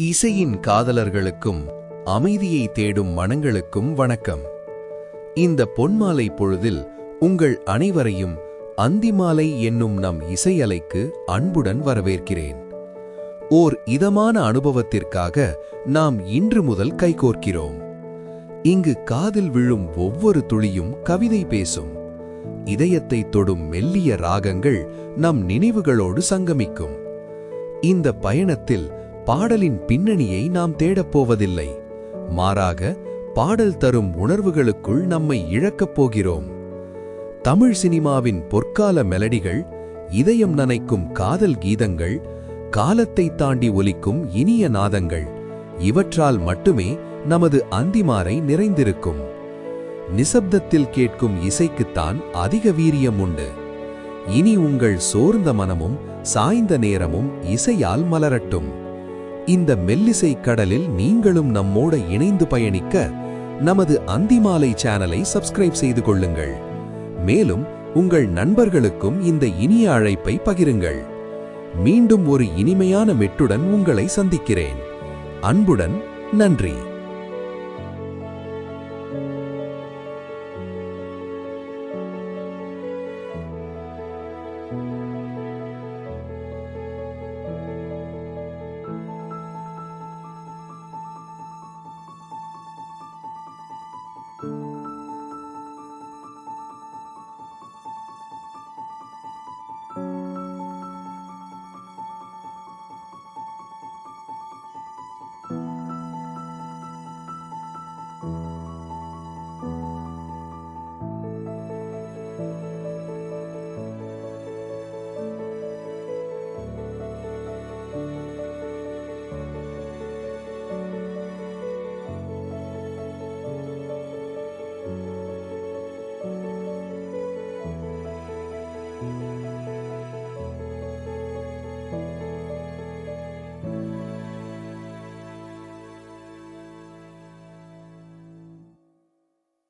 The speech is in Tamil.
இசையின் காதலர்களுக்கும் அமைதியை தேடும் மனங்களுக்கும் வணக்கம். இந்த பொன்மாலை பொழுதில் உங்கள் அனைவரையும் அந்திமாலை என்னும் நம் இசையலைக்கு அன்புடன் வரவேற்கிறேன். ஓர் இதமான அனுபவத்திற்காக நாம் இன்று முதல் கைகோர்க்கிறோம். இங்கு காதில் விழும் ஒவ்வொரு துளியும் கவிதை பேசும். இதயத்தை தொடும் மெல்லிய ராகங்கள் நம் நினைவுகளோடு சங்கமிக்கும். இந்த பயணத்தில் பாடலின் பின்னணியை நாம் தேடப் போவதில்லை. மாறாக பாடல் தரும் உணர்வுகளுக்குள் நம்மை இழக்கப் போகிறோம். தமிழ் சினிமாவின் பொற்கால மெலடிகள் இதயம் நனைக்கும் காதல் கீதங்கள் காலத்தை தாண்டி ஒலிக்கும் இனிய நாதங்கள் இவற்றால் மட்டுமே நமது அந்திமாரை நிறைந்திருக்கும். நிசப்தத்தில் கேட்கும் இசைக்குத்தான் அதிக வீரியம் உண்டு. இனி உங்கள் சோர்ந்த மனமும் சாய்ந்த நேரமும் இசையால் மலரட்டும். இந்த மெல்லிசை கடலில் நீங்களும் நம்மோட இணைந்து பயணிக்க நமது அந்திமாலை சேனலை சப்ஸ்கிரைப் செய்து கொள்ளுங்கள். மேலும் உங்கள் நண்பர்களுக்கும் இந்த இனிய அழைப்பை பகிருங்கள். மீண்டும் ஒரு இனிமையான மெட்டுடன் உங்களை சந்திக்கிறேன். அன்புடன் நன்றி.